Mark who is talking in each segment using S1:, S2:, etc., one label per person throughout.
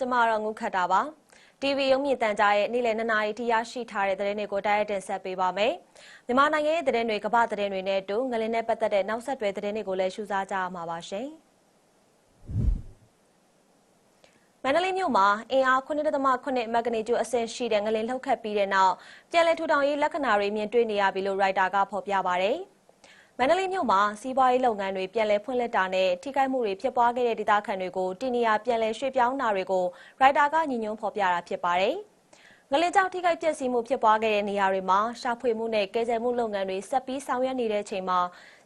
S1: ကျမတော့ငုခတ်တာပါ TV ရုံးမြင့်တန်ကြားရဲ့နေ့လယ်2နာရီထိရရှိထားတဲ့သတင်းတွေကိုတိုက်ရိုက်တင်ဆက်ပေးပါမယ်မြန်မာနိုင်ငံရဲ့သတင်းတွေကမ္ဘာသတင်းတွေနဲ့အတူငလင်းနဲ့ပတ်သက်တဲ့နောက်ဆက်တွဲသတင်းတွေကိုလည်းရှုစားကြရမှာပါရှင်မန္တလေးမြို့မှာအင်အား9.8မက်ဂနီကျူအဆင့်ရှိတဲ့ငလင်လှုပ်ခတ်ပြီးတဲ့နောက်ပြည်လဲထူထောင်ရေးလက္ခဏာတွေမြင်တွေ့နေရပြီလို့ရိုက်တာကဖော်ပြပါဗျ။ မန္တလေးမြို့မှာစီးပွားရေးလုပ်ငန်းတွေပြည်လဲဖွင့်လှစ်တာနဲ့ထိခိုက်မှုတွေဖြစ်ပွားခဲ့တဲ့ဒေသခံတွေကိုတည်နေရာပြည်လဲရွှေ့ပြောင်းတာတွေကိုရိုက်တာကညညွှန်းဖော်ပြတာဖြစ်ပါတယ်။ငလင်ကြောင့်ထိခိုက်ပျက်စီးမှုဖြစ်ပွားခဲ့တဲ့နေရာတွေမှာရှာဖွေမှုနဲ့ကယ်ဆယ်မှုလုပ်ငန်းတွေဆက်ပြီးဆောင်ရွက်နေတဲ့အချိန်မှာ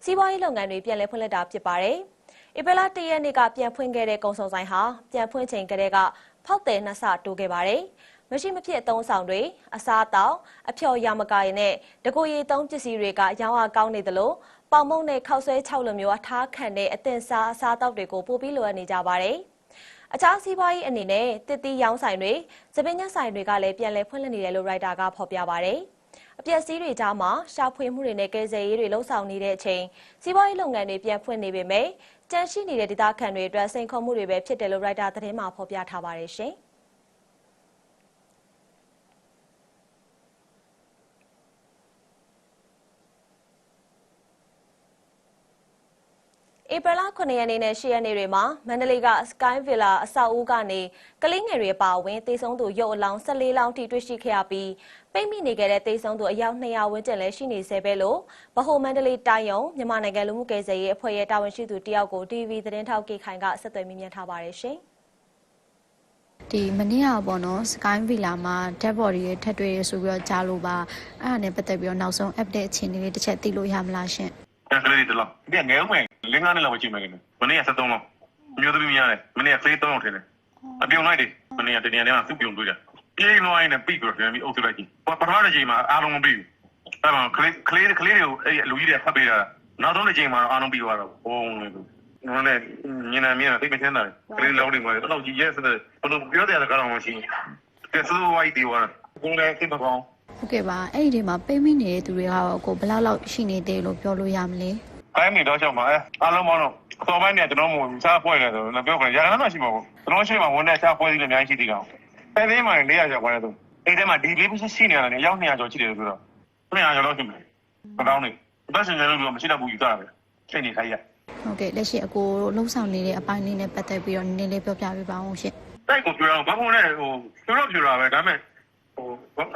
S1: စီးပွားရေးလုပ်ငန်းတွေပြည်လဲဖွင့်လှစ်တာဖြစ်ပါတယ်။ဧပြီလ၁ရက်နေ့ကပြန်ဖွင့်ခဲ့တဲ့ကုံစုံဆိုင်ဟာပြန်ဖွင့်ချိန်ကတည်းကဖောက်တယ်နှစ်ဆတိုးခဲ့ပါတယ်။မရှိမဖြစ်အသုံးဆောင်တွေအစားအသောက်အဖျော်ရမကာရည်နဲ့တကူရီသုံးပစ္စည်းတွေကရောင်းအားကောင်းနေသလို ပေါင်မုံနဲ့ခောက်ဆွဲ၆လိုမျိုးအထားခံတဲ့အသင်စားအစားအသောက်တွေကိုပို့ပြီးလိုအပ်နေကြပါတယ်။အခြားစီးပွားရေးအနေနဲ့တစ်တီရောင်းဆိုင်တွေ၊သပင်းညက်ဆိုင်တွေကလည်းပြန်လည်ဖွင့်လှစ်နေတယ်လို့ရိုက်တာကဖော်ပြပါဗျ။အပျက်စီးတွေကြားမှာရှာဖွေမှုတွေနဲ့ကယ်ဆယ်ရေးတွေလှုပ်ဆောင်နေတဲ့အချိန်စီးပွားရေးလုပ်ငန်းတွေပြန်ဖွင့်နေပေမဲ့ကြန့်ရှိနေတဲ့ဒေသခံတွေအတွက်စိန်ခေါ်မှုတွေပဲဖြစ်တယ်လို့ရိုက်တာသတင်းမှာဖော်ပြထားပါတယ်ရှင်။ ဧပြီလ9ရက်နေ့နဲ့10ရက်နေ့တွေမှာမန္တလေးက Sky Villa အဆောက်အဦကနေကလေးငယ်တွေအပါအဝင်တေဆုံးသူရုပ်အလောင်း14လောင်းထိတွေ့ရှိခဲ့ရပြီးပိတ်မိနေခဲ့တဲ့တေဆုံးသူအယောက်200ဝန်းကျင်လည်းရှိနေစေပဲလို့ဗဟိုမန္တလေးတိုင်းယုံမြန်မာနိုင်ငံလူမှုကယ်ဆယ်ရေးအဖွဲ့ရဲ့တာဝန်ရှိသူတယောက်ကို TV သတင်းထောက်ကေခိုင်ကဆက်သွယ်မြင်ထားပါတယ်ရှင်။
S2: ဒီမနေ့ကပေါ့နော် Sky Villa မှာ dead body တွေထပ်တွေ့ရဆိုပြီးတော့ကြားလို့ပါအဲ့ဒါနဲ့ပတ်သက်ပြီးတော့နောက်ဆုံး update အခြေအနေလေးတစ်ချက်သိလို့ရမလားရှင်
S3: အဲ့ကလေးတွေတလောက်ဒီငယ်ဦးမယ် လင်းကားနဲ့လောက်ကြည့်မယ်ခင်ဗျမနေ့က73လောက်မျိုးသမီးများတယ်မနေ့ကဖေး3လောက်ထင်တယ်အပြုံလိုက်တယ်မနေ့ကတနေ့တည်းမှာသူ့ပြုံတွေ့တာပြေးလွှိုင်းနဲ့ပြီးတော့ပြန်ပြီးအုပ်စုလိုက်ကြည့်ပထမတစ်ချိန်မှာအားလုံးမပြီးဘူးအဲ့မှာကလေးကလေးကလေးတွေကိုအဲ့လူကြီးတွေဖတ်ပေးတာနောက်ဆုံးတစ်ချိန်မှာအားလုံးပြီးသွားတော့ဘုံလေဟိုနဲ့ညနေမြင်သိမချမ်းသာတယ်ကလေးလုံးနေမှာတော့ကြည့်ရဲစတဲ့ဘယ်လိုပြောတဲ့ကတော့မရှိကဲဆိုဝိုက်ဒီဝါကိုလည်းသိမကောင်း
S2: ဟုတ်ကဲ့ပါအဲ့ဒီဒီမှာပိတ်မိနေတဲ့သူတွေကတော့ကိုဘယ်လောက်လောက်ရှိနေသေးလို့ပြောလို့ရမလဲ
S3: အဲ့ဒီတော့ချက်မှာအားလုံးပေါင်းတော့အစောပိုင်းနဲ့ကျွန်တော်မို့စားဖွဲ့နေတယ်ဆိုတော့ပြောကြရရမ်းမရှိပါဘူးကျွန်တော်ရှိမှဝန်နဲ့စားဖွဲ့ပြီးလည်းအများကြီးရှိသေးတယ်အဲ့ဒီမှာ400ကျော်ခွဲတယ်သူအဲ့ဒီမှာဒီလေးရှိနေရတယ်အယောက်200ကျော်ရှိတယ်ဆိုတော့200ကျော်လောက်ရှိမယ်မကောင်းနေဘတ်စင်လည်းတော့မရှိတော့ဘူးယူတာပဲစိတ်နေခိုင်းရ
S2: ဟုတ်ကဲ့လက်ရှိအကိုလှုပ်ဆောင်နေတဲ့အပိုင်းလေးနဲ့ပတ်သက်ပြီးတော့နည်းနည်းလေးပြောပြပေးပါဦးရှင်
S3: တိုက်ကိုပြောတော့ဘာဖို့လဲဟိုပြောတော့ပြောတာပဲဒါပေမဲ့ဟို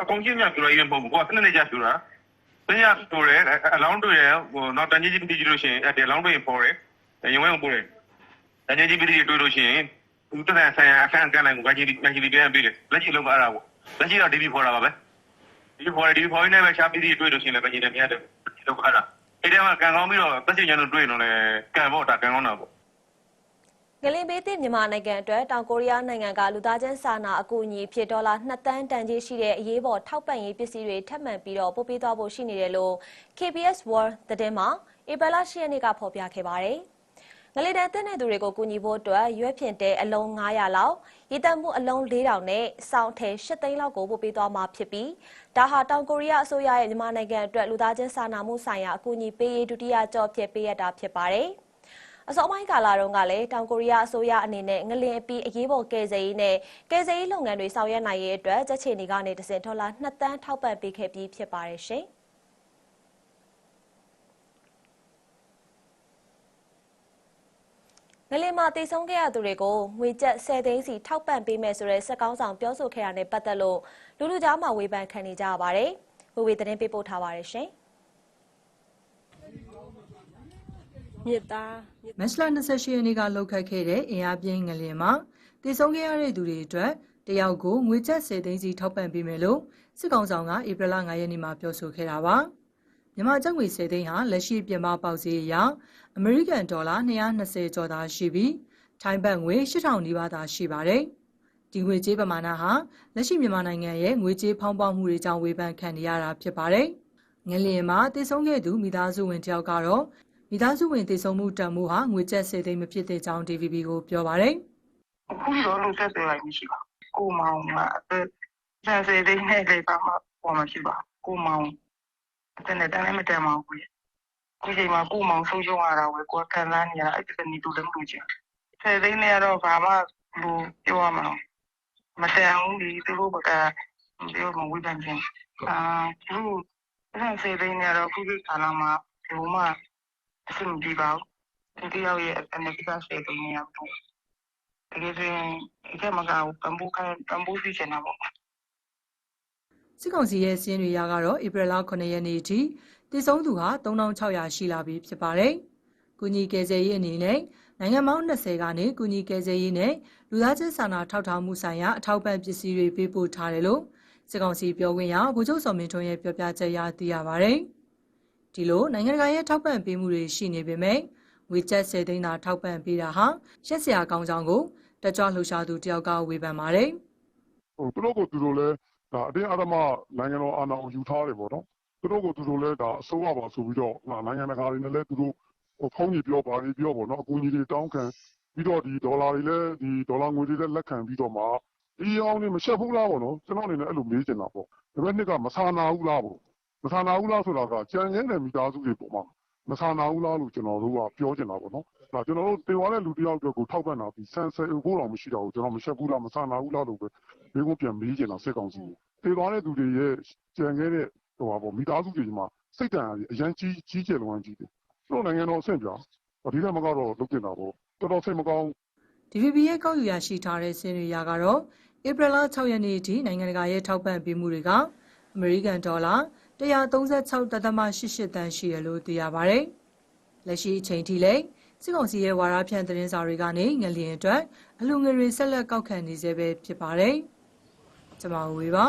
S3: အကုန်ကြီးများပြောရရင်မဟုတ်ဘူးကိုကစနေနေ့ကျပြောတာ တရားပြောတယ်အလောင်းတွေ့ရဟိုနောက်တန်ကြီးကြီးပြီးလို့ရှိရင်အဲ့ဒီအလောင်းတွေ့ရင်ပေါ်တယ်ရုံဝဲကိုပို့တယ်တန်ကြီးကြီးပြီးတွေ့လို့ရှိရင်သူတတဲ့ဆိုင်အခန်းကန်လိုက်ကိုကကြီးကကြီးပြန်ပြီးတယ်လက်ရှိလောက်အဲ့ဒါပေါ့လက်ရှိတော့ DB ဖော်တာပါပဲ DB ဖော်တယ် DB ဖော်ရင်းနဲ့ပဲရှားပြီးတွေ့လို့ရှိရင်လည်းကကြီးနဲ့မြတ်တယ်လောက်အဲ့ဒါအဲ့ဒီမှာကန်ကောင်းပြီးတော့တက်ချင်ချင်လို့တွေ့လို့လည်းကန်ဖို့ဒါကန်ကောင်းတာပေါ့
S1: ငလင်ဘေးသည့်မြန်မာနိုင်ငံအတွက်တောင်ကိုရီးယားနိုင်ငံကလူသားချင်းစာနာအကူအညီဖြစ်ဒေါ်လာ2တန်းတန်ကြီးရှိတဲ့အရေးပေါ်ထောက်ပံ့ရေးပစ္စည်းတွေထပ်မံပြီးတော့ပို့ပေးသွားဖို့ရှိနေတယ်လို့ KBS World သတင်းမှာဧပြီလ10ရက်နေ့ကဖော်ပြခဲ့ပါတယ်။ငလင်တန်တဲ့တဲ့သူတွေကိုကူညီဖို့အတွက်ရွက်ဖြင့်တဲ့အလုံး900လောက်ရည်တမ်းမှုအလုံး4000နဲ့စောင့်ထဲ8သိန်းလောက်ကိုပို့ပေးသွားမှာဖြစ်ပြီးဒါဟာတောင်ကိုရီးယားအစိုးရရဲ့မြန်မာနိုင်ငံအတွက်လူသားချင်းစာနာမှုဆိုင်ရာအကူအညီပေးရေးဒုတိယကြော့ဖြစ်ပေးရတာဖြစ်ပါတယ်။ အစောပိုင်းကာလတုန်းကလည်းတောင်ကိုရီးယားအစိုးရအနေနဲ့ငလင်အပီအရေးပေါ်ကယ်ဆယ်ရေးနဲ့ကယ်ဆယ်ရေးလုပ်ငန်းတွေဆောင်ရွက်နိုင်ရေးအတွက်ကြက်ချေနေကနေတစင်ဒေါ်လာ2တန်းထောက်ပံ့ပေးခဲ့ပြီးဖြစ်ပါတယ်ရှင်။ငလင်မှာတည်ဆုံးခဲ့ရသူတွေကိုငွေကျပ်10သိန်းစီထောက်ပံ့ပေးမယ်ဆိုတဲ့စက်ကောင်းဆောင်ပြောဆိုခဲ့တာနဲ့ပတ်သက်လို့လူလူကြားမှာဝေဖန်ခံနေကြရပါတယ်။ဝေဝေသတင်းပေးပို့ထားပါတယ်ရှင်။
S4: မြစ်သား
S5: မတ်လ28ရက်နေ့ကလှုပ်ခတ်ခဲ့တဲ့အင်အားပြင်းငလျင်မှာတည်ဆုံးခဲ့ရတဲ့သူတွေအတွက်တယောက်ကိုငွေကျပ်10သိန်းစီထောက်ပံ့ပေးမယ်လို့စစ်ကောင်ဆောင်ကဧပြီလ9ရက်နေ့မှာပြောဆိုခဲ့တာပါမြန်မာကျပ်ငွေ10သိန်းဟာလက်ရှိပြင်ပပေါက်ဈေးအရအမေရိကန်ဒေါ်လာ220ကျော်သာရှိပြီးထိုင်းဘတ်ငွေ8000နီးပါးသာရှိပါတယ်ဒီငွေကြေးပမာဏဟာလက်ရှိမြန်မာနိုင်ငံရဲ့ငွေကြေးဖောင်းပွားမှုတွေကြောင့်ဝေဖန်ခံနေရတာဖြစ်ပါတယ်ငလျင်မှာတည်ဆုံးခဲ့သူမိသားစုဝင်တယောက်ကတော့ မိသားစုဝင်တည်ဆုံမှုတန်မိုးဟာငွေကျပ်10သိန်းမဖြစ်တဲ့ကြောင်း DVB ကိုပြောပါရယ်
S6: အခုတော့လူဆက်သွယ်လိုက်မရှိပါဘူးကိုမောင်ကအသက်ဆယ်ဆယ်လေးနဲ့လေးပါမှပေါ်မှာရှိပါကိုမောင်အသက်နဲ့တန်းလည်းမတန်ပါဘူးဒီချိန်မှာကိုမောင်ဆုံးရှုံးရတာဝယ်ကိုခံစားနေရအဲ့ဒီကနေတူလည်းမလို့ချင်ဆယ်သိန်းနဲ့တော့ဘာမှဘူးပြောရမှာမတန်ဘူးလေသူတို့ဘက်ကပြောမဝိပန်ချင်းအာသူတို့အဲ့ဒါစေသိနေတော့ခုဒီကာလမှာဘုံမ အဆင်ပြေပါဘူးဒီတယောက်ရဲ့အနေကစေသိနေရပေါ့တကယ်ဆိုရင်ဒီကမကပံပိုးခိုင်းပံပိုးစီချင်တာပေါ့
S5: စစ်ကောင်စီရဲ့စင်းတွေရကတော့ဧပြီလ9ရက်နေ့အထိတည်ဆုံးသူဟာ3600ရှိလာပြီဖြစ်ပါတယ်။ကုညီကယ်ဆယ်ရေးအနေနဲ့နိုင်ငံပေါင်း20ကနေကုညီကယ်ဆယ်ရေးနဲ့လူသားချင်းစာနာထောက်ထားမှုဆိုင်ရာအထောက်ပံ့ပစ္စည်းတွေပေးပို့ထားတယ်လို့စစ်ကောင်စီပြောခွင့်ရဗိုလ်ချုပ်စော်မင်းထွန်းရဲ့ပြောပြချက်အရသိရပါတယ်။ ဒီလိုနိုင်ငံတကာရဲ့ထောက်ပံ့ပေးမှုတွေရှိနေပေမဲ့ငွေကျပ်10သိန်းသာထောက်ပံ့ပေးတာဟာရက်စရာကောင်းကြောင်းကိုတက်ကြွလှူရှာသူတယောက်ကဝေဖန်ပါတယ်။
S7: ဟိုသူတို့ကိုသူတို့လည်းဒါအတင်းအဓမ္မနိုင်ငံတော်အာဏာကိုယူထားတယ်ပေါ့နော်သူတို့ကိုသူတို့လည်းဒါအစိုးရပါဆိုပြီးတော့ဟာနိုင်ငံတကာတွေနဲ့လည်းသူတို့ဟိုဖုန်းကြီးပြောပါလေပြောပေါ့နော်အကူအညီတွေတောင်းခံပြီးတော့ဒီဒေါ်လာတွေလည်းဒီဒေါ်လာငွေတွေလည်းလက်ခံပြီးတော့မှဒီအောင်နေမချက်ဘူးလားပေါ့နော်ကျွန်တော်အနေနဲ့အဲ့လိုမေးချင်တာပေါ့ဒါပေမဲ့နှစ်ကမဆာနာဘူးလားပေါ့ မဆာနာဘူးလားဆိုတာကကြံရင်းတဲ့ မိသားစုတွေပေါ့မှာ မဆာနာဘူးလားလို့ ကျွန်တော်တို့က ပြောချင်တာပေါ့နော်ဒါကျွန်တော်တို့တင်သွားတဲ့လူတစ်ယောက်အတွက်ကို ထောက်ပံ့တာပြီးဆန်ဆယ်ဖို့တော့မရှိတော့ဘူးကျွန်တော်မချက်ဘူးလား မဆာနာဘူးလားလို့ပဲဒီကုန်းပြန်မေးကျင်တာ စစ်ကောင်စီကိုတေသွားတဲ့သူတွေရဲ့ကြံခဲ့တဲ့ဟိုပါပေါ့မိသားစုတွေမှာ စိတ်တန်ရည်အရန်ကြီးကြီးကျယ်လွန်ကြီးတယ် သူတို့ နိုင်ငံတော်အဆင့်ပြဒီကမကတော့ လုပ်တင်တာပေါ့ တော်တော်စိတ်မကောင်း
S5: DVB ရဲ့ ကောက်ယူရရှိထားတဲ့စင်းတွေရကတော့ ဧပြီလ6ရက်နေ့အထိ နိုင်ငံတကာရဲ့ ထောက်ပံ့ပေးမှုတွေက အမေရိကန်ဒေါ်လာ 136.88တန်ရှိရလို့သိရပါတယ်။လက်ရှိအချိန်ထိလည်းစစ်ကောင်စီရဲ့ဝါရဖြန့်သတင်းစာတွေကနေငလျင်အတွက်အလူငွေတွေဆက်လက်ကောက်ခံနေသေးပဲဖြစ်ပါတယ်။ကျွန်မဝေပါ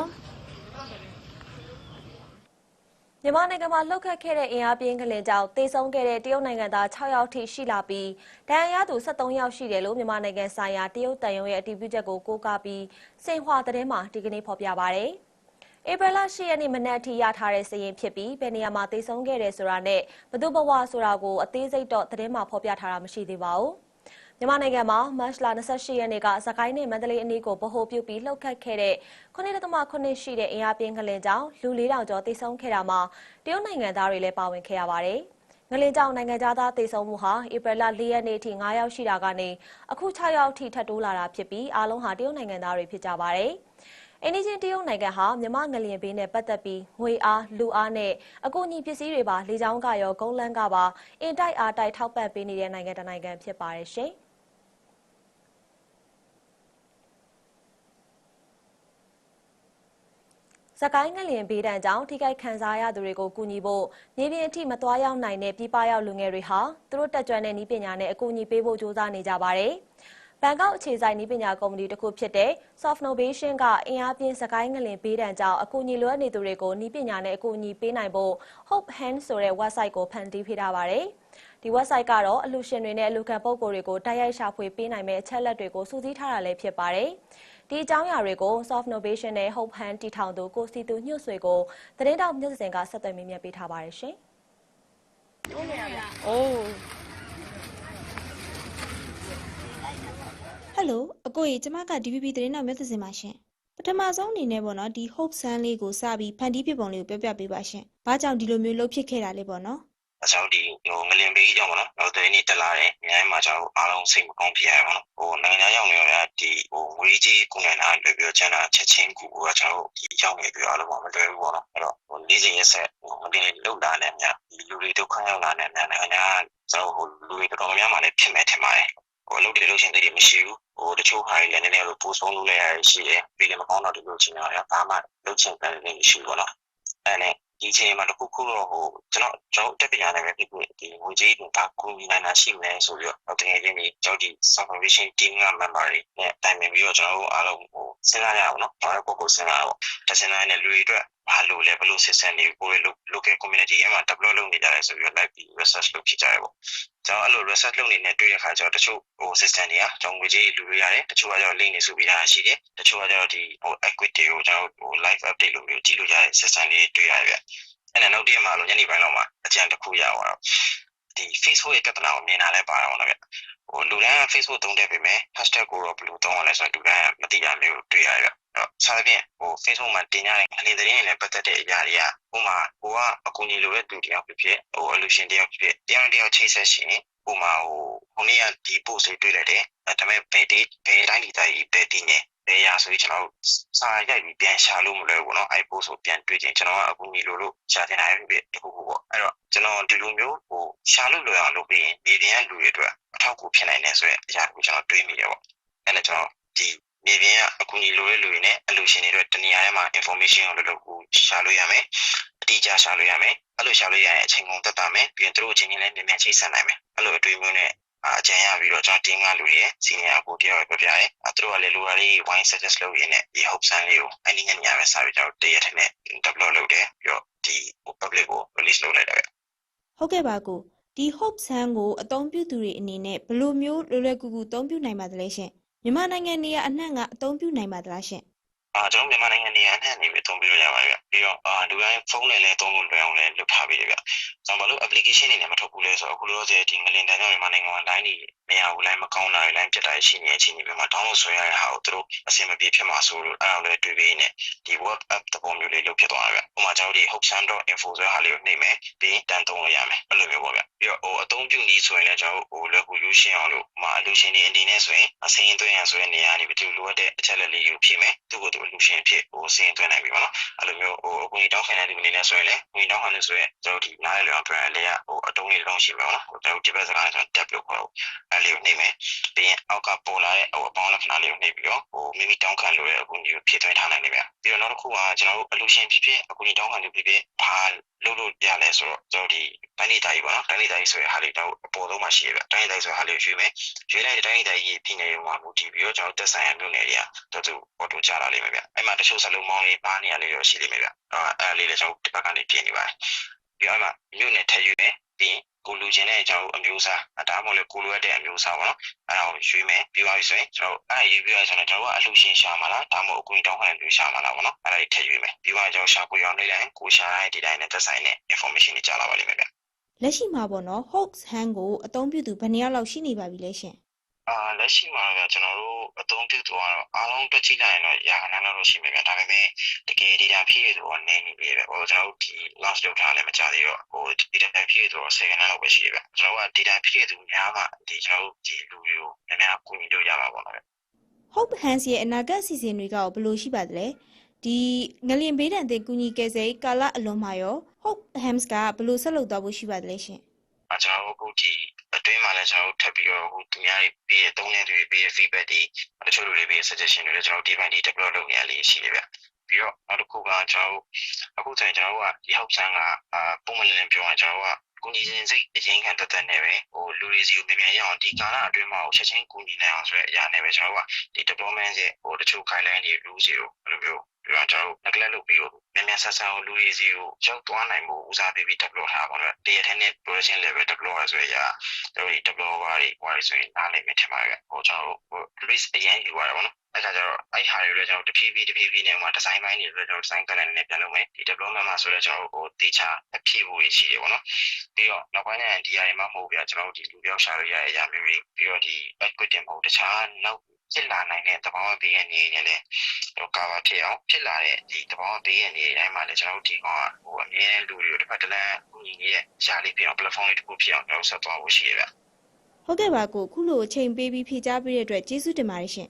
S1: မြန်မာနိုင်ငံမှာလှုပ်ခတ်ခဲ့တဲ့အင်အားပြင်းကလင်ကြောင့်တေဆုံးခဲ့တဲ့တရုတ်နိုင်ငံသား6ယောက်ထိရှိလာပြီးဒဏ်ရာရသူ73ယောက်ရှိတယ်လို့မြန်မာနိုင်ငံဆိုင်ရာတရုတ်တန်ယုံရဲ့အတည်ပြုချက်ကိုကိုးကားပြီးစင်ဟွာသတင်းမှာဒီကနေ့ဖော်ပြပါဗျ။ ဧပြီလ10ရက်နေ့မနက်အထိရထားတဲ့စည်ရင်ဖြစ်ပြီးဘယ်နေရာမှာတေဆုံးခဲ့တယ်ဆိုတာနဲ့ဘသူဘဝဆိုတာကိုအသေးစိတ်တော့သတင်းမှာဖော်ပြထားတာမရှိသေးပါဘူး။မြန်မာနိုင်ငံမှာမတ်လ28ရက်နေ့ကစကိုင်းနဲ့မန္တလေးအနီးကိုဗဟိုပြုပြီးလှုပ်ခတ်ခဲ့တဲ့9.9ရှိတဲ့အင်အားပြင်းငလင်ကြောင့်လူ4000ကျော်တိတ်ဆုံးခဲ့တာမှာတရုတ်နိုင်ငံသားတွေလည်းပါဝင်ခဲ့ရပါတယ်။ငလင်ကြောင့်နိုင်ငံသားတိတ်ဆုံးမှုဟာဧပြီလ4ရက်နေ့အထိ9ယောက်ရှိတာကနေအခု6ယောက်ထိထပ်တိုးလာတာဖြစ်ပြီးအားလုံးဟာတရုတ်နိုင်ငံသားတွေဖြစ်ကြပါတယ်။ အင်းဒီချင်းတရုတ်နိုင်ငံဟာမြမငလျင်ဘေးနဲ့ပတ်သက်ပြီးငွေအားလူအားနဲ့အကူအညီပစ္စည်းတွေပါလေကြောင်းကရောဂုံးလန်းကပါအင်တိုက်အားတိုက်ထောက်ပံ့ပေးနေတဲ့နိုင်ငံတစ်နိုင်ငံဖြစ်ပါတယ်ရှင်။စကိုင်းငလျင်ဘေးဒဏ်ကြောင့်ထိခိုက်ခံစားရသူတွေကိုကူညီဖို့မြေပြင်အထိမသွားရောက်နိုင်တဲ့ပြည်ပရောက်လူငယ်တွေဟာသူတို့တက်ကြွတဲ့နည်းပညာနဲ့အကူအညီပေးဖို့ကြိုးစားနေကြပါတယ်။ ဘန်ကောက်အခြေစိုက်နည်းပညာကုမ္ပဏီတစ်ခုဖြစ်တဲ့ Softnovation ကအင်အားပြင်းစကိုင်းငလျင်ဘေးဒဏ်ကြောင့်အကူအညီလိုအပ်နေသူတွေကိုနည်းပညာနဲ့အကူအညီပေးနိုင်ဖို့ Hope Hand ဆိုတဲ့ website ကိုဖန်တီးပေးထားပါတယ်။ဒီ website ကတော့အလူရှင်တွေနဲ့အလူခံပုဂ္ဂိုလ်တွေကိုတိုက်ရိုက်ရှာဖွေပေးနိုင်မယ့်အချက်အလက်တွေကိုစုစည်းထားတာလည်းဖြစ်ပါတယ်။ဒီအကြောင်းအရာတွေကို Soft Innovation နဲ့ Hope Hand တီထောင်သူကိုစီသူညွှတ်ဆွေကိုသတင်းတောက်မြတ်စင်ကဆက်သွယ်မေးမြန်းပေးထားပါတယ်ရှင်။
S4: အိုး
S8: ဟယ်လိုအကိုကြီးကျမက DVB သတင်းတော်မြတ်သစင်ပါရှင်ပထမဆုံးအနေနဲ့ပေါ့နော်ဒီ hope sun လေးကိုစပြီးဖန်တီးဖြစ်ပုံလေးကိုပြောပြပေးပါရှင်ဘာကြောင့်ဒီလိုမျိုးလှုပ်ဖြစ်ခဲ့တာလဲပေါ့နော်
S9: အချောင်းဒီဟိုငလင်ပေးကြောင့်ပေါ့နော်ဟိုသတင်းတွေတက်လာတယ်အများကြီးမှာကျွန်တော်အားလုံးစိတ်မကောင်းဖြစ်ရပါတော့ဟိုနိုင်ငံသားရောက်နေရဒီဟိုငွေကြီးကုနိုင်တာလွယ်ပြောချမ်းတာချက်ချင်းကူကကျွန်တော်ဒီရောက်နေပြီးအားလုံးမလွယ်ဘူးပေါ့နော်အဲ့တော့ဟိုလေးစဉ်ရက်ဆက်ဟိုမတင်လောက်လာနေများဒီလူတွေဒုက္ခရောက်လာနေများနိုင်ငံသားကျွန်တော်ဟိုလူတွေတော်တော်များများမှလည်းဖြစ်မဲ့ထင်ပါတယ် ဟိုလုပ်တယ်လို့ရှင်တွေမရှိဘူးဟိုတချို့ဟာတွေလည်းနည်းနည်းလို့ပို့ဆုံးလုပ်လိုက်ရရှိတယ်ပြီးလည်းမကောင်းတော့ဒီလိုချင်တာရဘာမှလုပ်ချင်တယ်လည်းမရှိဘူးပေါ့နော်အဲ့နဲ့ဒီချိန်မှာတခုခုတော့ဟိုကျွန်တော်ကျွန်တော်တက်ပြန်နေပဲဖြစ်ပြီးဒီငွေကြီးကကူညီနိုင်တာရှိမယ်ဆိုပြီးတော့တကယ်ချင်းဒီကျောက်ဒီ supervision team က member တွေနဲ့တိုင်ပင်ပြီးတော့ကျွန်တော်တို့အားလုံးဟိုစဉ်းစားရအောင်နော်ဘာလဲကိုကိုစဉ်းစားအောင်တစဉ်းစားနေတဲ့လူတွေအတွက် ဘာလို့လဲဘလို့ system တွေကိုကိုယ် local community ရဲ့မှာ develop လုပ်နေကြတယ်ဆိုပြီးတော့ like ပြီး research လုပ်ဖြစ်ကြရပေါ့ကျွန်တော်အဲ့လို research လုပ်နေတဲ့တွေ့ရခါကျတော့တချို့ဟို system တွေကကျွန်တော်ငွေကြီးလူတွေရတယ်တချို့ကကျတော့ link တွေစုပြီးတာရှိတယ်တချို့ကကျတော့ဒီဟို equity ကိုကျွန်တော်ဟို live update လို့မျိုးကြည့်လို့ရတဲ့ system တွေတွေ့ရပြအဲ့နဲ့နောက်တစ်ရက်မှာလို့ညနေပိုင်းလောက်မှာအကြံတစ်ခုရသွားတော့ဒီ Facebook ရဲ့ပြဿနာကိုမြင်တာလည်းပါတော့ဗျ ဟိုလူတိုင်း Facebook သုံးတဲ့ပေမဲ့ hashtag ကိုတော့ဘယ်လိုသုံးရလဲဆိုတော့လူတိုင်းမသိတာမျိုးတွေ့ရပြတော့စားဖြင့်ဟို Facebook မှာတင်ကြတဲ့အနေသတင်းတွေနဲ့ပတ်သက်တဲ့အရာတွေကဥမာဟိုကအကူအညီလိုတဲ့သူတယောက်ဖြစ်ဖြစ်ဟိုအလူရှင်တယောက်ဖြစ်ဖြစ်တရားတယောက်ချိတ်ဆက်ရှင်ဥမာဟိုဟိုနေ့ကဒီ post တွေတွေ့လိုက်တယ်အဲဒါပေမဲ့ဘယ်ဒီဘယ်တိုင်းဒီတိုင်းဘယ်ဒီနေဘ ဘယ်ရာဆိုရင်ကျွန်တော်တို့စာရိုက်ပြီးပြန်ရှာလို့မလွယ်ဘူးเนาะအဲ့ post ကိုပြန်တွေ့ချင်းကျွန်တော်ကအကူအညီလိုလို့ရှာတင်နိုင်ပြီတခုခုပေါ့အဲ့တော့ကျွန်တော်ဒီလိုမျိုးဟိုရှာလို့လွယ်အောင်လုပ်ပြီးရင်ဒီပြင်ကလူတွေအတွက် အထောက်အကူဖြစ်နိုင်တယ်ဆိုတဲ့အရာကိုကျွန်တော်တွေးမိတယ်ပေါ့အဲ့ဒါကျွန်တော်ဒီနေပြင်ကအကူအညီလိုတဲ့လူတွေနဲ့အလူရှင်တွေအတွက်တနေရာထဲမှာ information ကိုလည်းလို့ကိုရှာလို့ရမယ်အတိအကျရှာလို့ရမယ်အဲ့လိုရှာလို့ရရင်အချိန်ကုန်သက်သာမယ်ပြီးရင်တို့အချင်းချင်းလည်းမြန်မြန်ချိတ်ဆက်နိုင်မယ်အဲ့လိုအတွေ့အမျိုးနဲ့အကြံရပြီးတော့ကျွန်တော်တင်းကလူတွေရဲ့စီနီယာကိုတယောက်ပြပြရဲအဲတို့ကလည်းလူရီဝိုင်း suggest လုပ်ရင်းနဲ့ဒီ hope san လေးကိုအနည်းငယ်ညာပဲစာပြီးကျွန်တော်တရက်ထက်နဲ့ develop လုပ်တယ်ပြီးတော့ဒီ public ကို release လုပ်လိုက်တာပဲ
S8: ဟုတ်ကဲ့ပါကို ဒီ hope ဆန်းကိုအသုံးပြုသူတွေအနေနဲ့ဘယ်လိုမျိုးလွယ်လွယ်ကူကူအသုံးပြုနိုင်ပါသလဲရှင်မြန်မာနိုင်ငံနေရာအနှံ့ကအသုံးပြုနိုင်ပါသလားရှင်
S9: အာကျွန်တော်မြန်မာနိုင်ငံနေရာနဲ့နေပြီးအသုံးပြုလို့ရပါပြီဗျပြီးတော့အာလူတိုင်းဖုန်းနဲ့လည်းသုံးလို့လွယ်အောင်လည်းလုပ်ထားပေးတယ်ဗျကျွန်တော်ဘာလို့ application တွေနဲ့မထုတ်ဘူးလဲဆိုတော့အခုလောဆယ်ဒီငလင်တန်ကြောင့်မြန်မာနိုင်ငံမှာ line တွေမရဘူး line မကောင်းတာတွေ line ပြတ်တာရှိနေတဲ့အချိန်တွေမှာ download ဆွဲရတဲ့ဟာကိုသူတို့အဆင်မပြေဖြစ်မှာဆိုလို့အဲ့ဒါလည်းတွေ့ပြီးနေဒီ web app တပုံမျိုးလေးလုပ်ဖြစ်သွားတာဗျဥပမာကျွန်တော်ဒီ hopsan.info ဆိုတဲ့ဟာလေးကိုနှိပ်မယ်ပြီးရင်တန်သုံးလို့ရမယ်အဲ့လိုမျိုးပေါ့ဗျပြီးတော့ဟိုအသုံးပြုနည်းဆိုရင်လည်းကျွန်တော်ဟိုလွယ်ကူလူရှင်းအောင်လို့ဟိုမှာလူရှင်းဒီအနေနဲ့ဆိုရင်အစင်းသွင်းရဆိုတဲ့နေရာနေပြီးသူလိုအပ်တဲ့အချက်လက်လေးကိုဖြည့်မယ်သူ့ကိုယ်သူလူရှင်းဖြစ်ဟိုစင်းသွင်းနိုင်ပြီပေါ့နော်အဲ့လိုမျိုးဟိုအကူကြီးတောင်းခံတဲ့လူအနေနဲ့ဆိုရင်လည်းအကူကြီးတောင်းခံလို့ဆိုရင်ကျွန်တော်ဒီနားရလွယ်အောင်ပြန်လေးကဟိုအတုံးလေးတုံးရှိမယ်ပေါ့နော်ဟိုကျွန်တော်ဒီဘက်စကားဆို tab လို့ခေါ်တော့အဲ့လေးကိုနှိပ်မယ်ပြီးရင်အောက်ကပေါ်လာတဲ့ဟိုအပေါင်းလက္ခဏာလေးကိုနှိပ်ပြီးတော့ဟိုမိမိတောင်းခံလို့တဲ့အကူကြီးကိုဖြည့်သွင်းထားနိုင်တယ်ဗျပြီးတော့နောက်တစ်ခုကကျွန်တော်တို့အလူရှင်ဖြစ်ဖြစ်အကူကြီးတောင်းခံလို့ဖြစ်ဖြစ်ဘာလုပ်လို့ရလဲဆိုတော့ကျွန်တော်ဒီတိုင်းဒေသကြီးပေါ့နော်တိုင်းဒေသကြီးဆိုရဟာလေးတော့အပေါ်ဆုံးမှာရှိရဗျတိုင်းဒေသကြီးဆိုဟာလေးကိုရွေးမယ်ရွေးလိုက်တဲ့တိုင်းဒေသကြီးပြည်နယ်မှာမူတည်ပြီးတော့ကျွန်တော်တက်ဆိုင်ရမြို့နယ်တွေကတော်သူပေါ်တူကြလာလိမ့်မယ်ဗျအဲ့မှာတချို့စလုံးမောင်းလေးပါနေရလေးတော့ရှိလိမ့်မယ်ဗျအဲ့အဲ့လေးလည်းကျွန်တော်ဒီဘက်ကနေပြင်နေပါတယ်ပြီးတော့အဲ့မှာမြို့နယ်ထည့်ရွေးမယ်ပြီးရင်ကိုလူချင်းတဲ့ကျွန်တော်အမျိုးအစားဒါမှမဟုတ်လေကိုလိုရတဲ့အမျိုးအစားပေါ့နော်အဲ့ဒါကိုရွေးမယ်ပြီးသွားပြီဆိုရင်ကျွန်တော်အဲ့ရွေးပြီးတော့ကျွန်တော်တို့ကအလှရှင်ရှာမှာလားဒါမှမဟုတ်အကူကြီးတောင်းခံလူရှာမှာလားပေါ့နော်အဲ့ဒါတွေထည့်ရွေးမယ်ပြီးသွားကျွန်တော်ရှာကိုရောင်းနေလိုက်ကိုရှာတဲ့ဒီတိုင်းနဲ့သက်ဆိုင်တဲ့ information တွေကြားလာပါလိမ့်မယ်ဗျ
S8: လက်ရှိမှာပေါ့နော် hope ဆန်းကိုအသုံးပြုသူဘယ်နှစ်ယောက်လောက်ရှိနေပါပြီလဲရှင်
S9: အာလက်ရှိမှာကကျွန်တော်တို့အသုံးပြုတော့အားလုံးတွက်ကြည့်လိုက်ရင်တော့ရာခဏလောက်ရှိမယ်ဗျဒါပေမဲ့တကယ် data ဖြည့်တော့နေနေပြီပဲဟိုကျွန်တော်တို့ဒီ launch လုပ်ထားလည်းမကြသေးတော့ဟို data ဖြည့်တော့10ခဏလောက်ပဲရှိရဗျကျွန်တော်က data ဖြည့်သူများမှဒီကျွန်တော်တို့ဒီလူတွေကိုနည်းနည်းအကူအညီလုပ်ရမှာပေါ့နော်
S8: hope hands ရဲ့အနာဂတ်အစီအစဉ်တွေကရောဘယ်လိုရှိပါသလဲဒီငလျင်ဘေးဒဏ်တင်ကူညီကယ်ဆယ်ရေးကာလအလွန်မှာရော hope hands ကဘယ်လိုဆက်လုပ်သွားဖို့ရှိပါသလဲရှင်
S9: အဲကျွန်တော်တို့အခုဒီ အတွင်းမှာလည်းကျွန်တော်တို့ထပ်ပြီးတော့ဟိုသူများတွေပေးတဲ့သုံးတဲ့သူတွေပေးတဲ့ feedback တွေတချို့လူတွေပေးတဲ့ suggestion တွေလည်းကျွန်တော်ဒီပိုင်းဒီ develop လုပ်နေရလေးရှိတယ်ဗျပြီးတော့နောက်တစ်ခုကကျွန်တော်တို့အခုဆိုရင်ကျွန်တော်တို့ကဒီ help ဆန်းကအာပုံမှန်လည်းပြောရင်ကျွန်တော်တို့ကကူညီခြင်းစိတ်အရင်ခံတက်တက်နဲ့ပဲဟိုလူတွေစီကိုမြန်မြန်ရအောင်ဒီကာလအတွင်းမှာချက်ချင်းကူညီနိုင်အောင်ဆိုတဲ့အရာနဲ့ပဲကျွန်တော်တို့ကဒီ deployment ရဲ့ဟိုတချို့ guideline တွေ rules တွေကိုအဲ့လိုမျိုး ပြီးတော့ကျွန်တော်တို့ neglect လုပ်ပြီးတော့မြန်မြန်ဆက်ဆံအောင်လူတွေစီကိုရောက်သွားနိုင်ဖို့ဦးစားပေးပြီး develop ထားပါတော့တရထက်နဲ့ production level develop ရဆိုရကျွန်တော်ဒီ developer တွေဟိုဆိုရင်နားလည်မြင်ထင်ပါရဲ့ဟိုကျွန်တော်တို့ဟို risk အရင်ယူရတာပေါ့နော်အဲ့ဒါကြတော့အဲ့ဟာတွေလည်းကျွန်တော်တဖြည်းဖြည်းတဖြည်းဖြည်းနဲ့ဟို design ပိုင်းတွေလည်းကျွန်တော် design guideline နဲ့ပြန်လုပ်မယ်ဒီ development မှာဆိုတော့ကျွန်တော်ဟိုတေချာအဖြည့်ဖို့ရှိတယ်ပေါ့နော်ပြီးတော့နောက်ပိုင်းကျရင်ဒီအရာတွေမှမဟုတ်ပြကျွန်တော်တို့ဒီလူပြောက်ရှာလို့ရတဲ့အရာမျိုးတွေပြီးတော့ဒီ equity မဟုတ်တခြားနောက် ဖြစ်လာနိုင်တဲ့တဘာဝဘေးရနေနဲ့လည်းဟိုကာဗာဖြစ်အောင်ဖြစ်လာတဲ့ဒီတဘာဝဘေးရနေတိုင်းမှာလည်းကျွန်တော်တို့ဒီကောင်ကဟိုအမြဲတမ်းလူတွေကိုတစ်ဖက်တစ်လမ်းကူညီနေတဲ့ရှားလေးဖြစ်အောင် platform လေးတစ်ခုဖြစ်အောင်ကျွန်တော်ဆက်သွားဖို့ရှိရဗျ
S8: ဟုတ်ကဲ့ပါကိုခုလိုအချိန်ပေးပြီးဖြေကြားပေးတဲ့အတွက်ကျေးဇူးတင်ပါတယ်ရှင်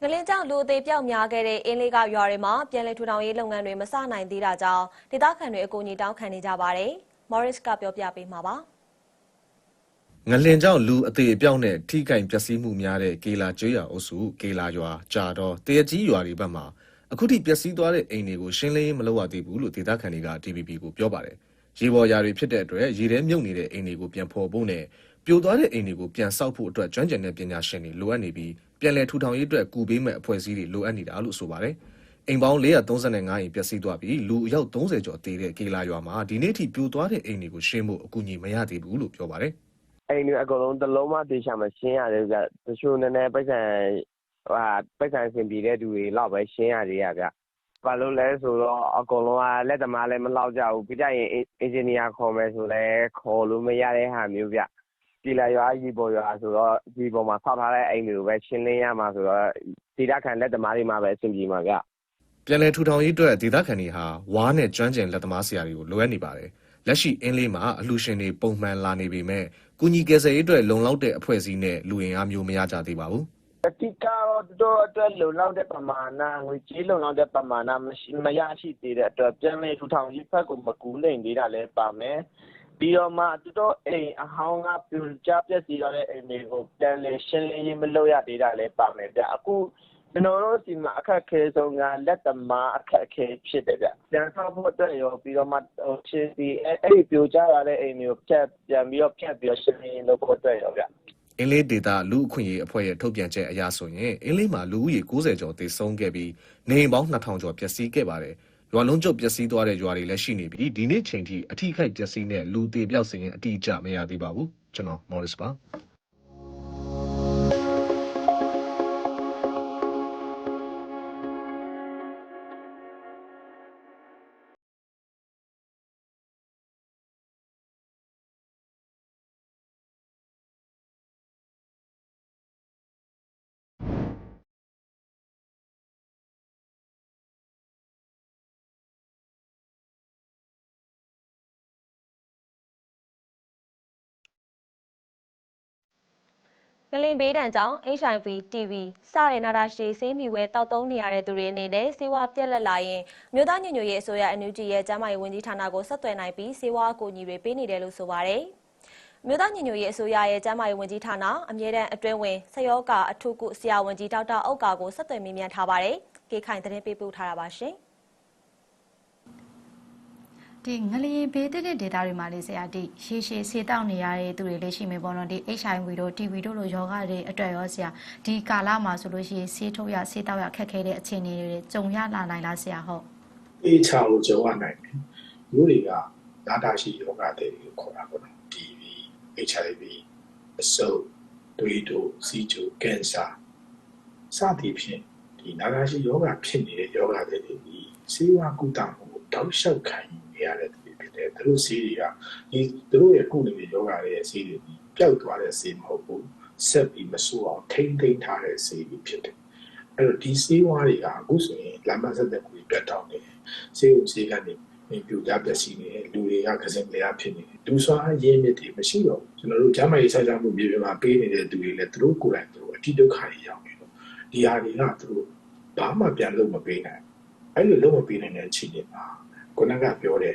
S1: ငလင်းကြောင့်လူအသေးပြောက်များခဲ့တဲ့အင်းလေးကရွာတွေမှာပြည်လဲထူထောင်ရေးလုပ်ငန်းတွေမစနိုင်သေးတာကြောင့်ဒေသခံတွေအကူအညီတောင်းခံနေကြပါတယ်။ Morris ကပြောပြပေးမှာပါ။
S10: ငလင်ကြောင့်လူအသေးအပြောက်နဲ့ထိကင်ပျက်စီးမှုများတဲ့ကေလာကျွေးရအုပ်စုကေလာရွာကြာတော့တရကြီးရွာတွေဘက်မှာအခုထိပျက်စီးသွားတဲ့အိမ်တွေကိုရှင်းလင်းရေးမလုပ်ရသေးဘူးလို့ဒေသခံတွေက DPP ကိုပြောပါတယ်။ရေပေါ်ယာတွေဖြစ်တဲ့အတွက်ရေထဲမြုပ်နေတဲ့အိမ်တွေကိုပြန်ဖော်ဖို့နဲ့ပြိုသွားတဲ့အိမ်တွေကိုပြန်ဆောက်ဖို့အတွက်ကျွမ်းကျင်တဲ့ပညာရှင်တွေလိုအပ်နေပြီးပြန်လည်ထူထောင်ရေးအတွက်ကူပေးမဲ့အဖွဲ့အစည်းတွေလိုအပ်နေတာလို့ဆိုပါတယ်။အိမ်ပေါင်း435အိမ်ပျက်စီးသွားပြီးလူအယောက်30ကျော်တည်တဲ့ကေလာရွာမှာဒီနေ့ထိပြိုသွားတဲ့အိမ်တွေကိုရှင်းဖို့အကူအညီမရသေးဘူးလို့ပြောပါတယ်။
S11: အိမ်တွေအကုန်လုံးတစ်လုံးမတေချာမရှင်းရတယ်ဗျတချို့နည်းနည်းပိုက်ဆံဟာပိုက်ဆံအဆင်ပြေတဲ့သူတွေလောက်ပဲရှင်းရသေးရဗျဘာလို့လဲဆိုတော့အကုန်လုံးကလက်သမားလည်းမလောက်ကြဘူးပြကြရင်အင်ဂျင်နီယာခေါ်မယ်ဆိုလဲခေါ်လို့မရတဲ့ဟာမျိုးဗျဒီလာရွာရေပေါ်ရွာဆိုတော့ဒီပေါ်မှာဖောက်ထားတဲ့အိမ်တွေကိုပဲရှင်းလင်းရမှာဆိုတော့ဒီတက်ခံလက်သမားတွေမှာပဲအဆင်ပြေမှာဗျ
S10: ပြန်လည်ထူထောင်ရေးအတွက်ဒေသခံတွေဟာဝါးနဲ့ကျွမ်းကျင်လက်သမားဆရာတွေကိုလိုအပ်နေပါတယ်။ လက်ရှိအင်းလေးမှာအလှူရှင်တွေပုံမှန်လာနေပေမဲ့ကုညီကယ်ဆယ်ရေးအတွက်လုံလောက်တဲ့အဖွဲ့အစည်းနဲ့လူအင်အားမျိုးမရကြသေးပါဘူး
S11: အတိကတော့သူတို့အတွက်လုံလောက်တဲ့ပမာဏငွေကြေးလုံလောက်တဲ့ပမာဏမရှိမရရှိသေးတဲ့အတွက်ပြန်လည်ထူထောင်ရေးဖက်ကိုမကူနိုင်သေးတာလည်းပါမယ်ပြီးတော့မှသူတို့အိမ်အဟောင်းကပြူကြပြက်စီရတဲ့အိမ်တွေကိုပြန်လည်ရှင်းလင်းရေးမလုပ်ရသေးတာလည်းပါမယ်ဗျအခု ကျွန်တော်တို့ဒီမှာအခက်အခဲဆုံးကလက်သမားအခက်အခဲဖြစ်တယ်ဗျပြန်ဆောက်ဖို့အတွက်ရောပြီးတော့မှဟိုချစ်စီအဲ့အဲ့ဒီပြိုကျလာတဲ့အိမ်တွေကိုဖြတ်ပြန်ပြီးတော့ဖြတ်ပြီးတော့ရှင်းလင်းရေးလုပ်ဖို့အတွက်ရောဗျ
S10: အင်းလေးဒေတာလူအခွင့်အရေးအဖွဲ့ရဲ့ထုတ်ပြန်ချက်အရဆိုရင်အင်းလေးမှာလူဦးရေ60ကျော်သေဆုံးခဲ့ပြီးနေအိမ်ပေါင်း2000ကျော်ပျက်စီးခဲ့ပါတယ်။ရွာလုံးကျုပ်ပျက်စီးသွားတဲ့ရွာတွေလည်းရှိနေပြီးဒီနေ့ချိန်ထိအထိခိုက်ပျက်စီးတဲ့လူသေပြောက်စရင်အတိအကျမရသေးပါဘူး။ကျွန်တော်မော်ရစ်ပါ။
S1: ငလင်ဘေးဒဏ်ကြောင့် HIV TB စတဲ့နာတာရှည်ဆေးမြီဝဲတောက်သုံးနေရတဲ့သူတွေအနေနဲ့စေဝါပြက်လက်လာရင်မြို့သားညညရေးအစိုးရအန်ယူဂျီရဲ့ကျန်းမာရေးဝန်ကြီးဌာနကိုဆက်သွယ်နိုင်ပြီးစေဝါအကူအညီတွေပေးနေတယ်လို့ဆိုပါတယ်။မြို့သားညညရေးအစိုးရရဲ့ကျန်းမာရေးဝန်ကြီးဌာနအမြဲတမ်းအတွင်းဝင်ဆယောကာအထုကုဆရာဝန်ကြီးဒေါက်တာအုတ်ကာကိုဆက်သွယ်မေးမြန်းထားပါတယ်။ကေခိုင်သတင်းပေးပို့ထားတာပါရှင်။
S2: ဒီငလျင်ဘေးတဲ့ဒေတာတွေမှာလေးဆရာဒီရှေးရှေးဆေးတောက်နေရတဲ့သူတွေလည်းရှိမယ်ပေါ့နော်ဒီ HIV တို့ TB တို့လိုယောဂတွေအတွက်ရောဆရာဒီကာလမှာဆိုလို့ရှိရင်ဆေးထုတ်ရဆေးတောက်ရခက်ခဲတဲ့အခြေအနေတွေကြုံရလာနိုင်လားဆရာဟုတ်
S12: အေးချာကိုကြောရနိုင်တယ်မျိုးတွေကနာတာရှိယောဂတဲ့ကိုခေါ်တာပေါ့နော် TB HIV အဆုပ်တွေးတို့စီချိုကင်ဆာစသည်ဖြင့်ဒီနာတာရှိယောဂဖြစ်နေတဲ့ယောဂတဲ့ဒီဆေးဝါးကုသမှုကိုတောက်လျှောက်ခံနေ ရတဲ့သူတွေဖြစ်တယ်သူတို့ဆေးတွေကဒီသူတို့ရဲ့ကုနေတဲ့ယောဂတွေရဲ့ဆေးတွေပျောက်သွားတဲ့ဆေးမဟုတ်ဘူးဆက်ပြီးမဆိုးအောင်ထိမ့်သိမ်းထားတဲ့ဆေးတွေဖြစ်တယ်အဲ့တော့ဒီဆေးဝါးတွေကအခုဆိုရင်လမ်းမဆက်တဲ့ကိုပြတ်တောင်းနေတယ်ဆေးကိုဆေးကနေပြူကြပျက်စီးနေတယ်လူတွေကကစင်လျာဖြစ်နေတယ်ဒူဆွာရင်းမြစ်တွေမရှိတော့ဘူးကျွန်တော်တို့ဂျမ်းမာရေးဆိုင်ရာမှုမြေပြင်မှာပေးနေတဲ့သူတွေလည်းသူတို့ကိုယ်တိုင်သူတို့အတိဒုက္ခတွေရောက်နေတော့ဒီဟာတွေကသူတို့ဘာမှပြန်လုပ်မပေးနိုင်အဲ့လိုလုပ်မပေးနိုင်တဲ့အခြေအနေမှာ ခုနကပြောတဲ့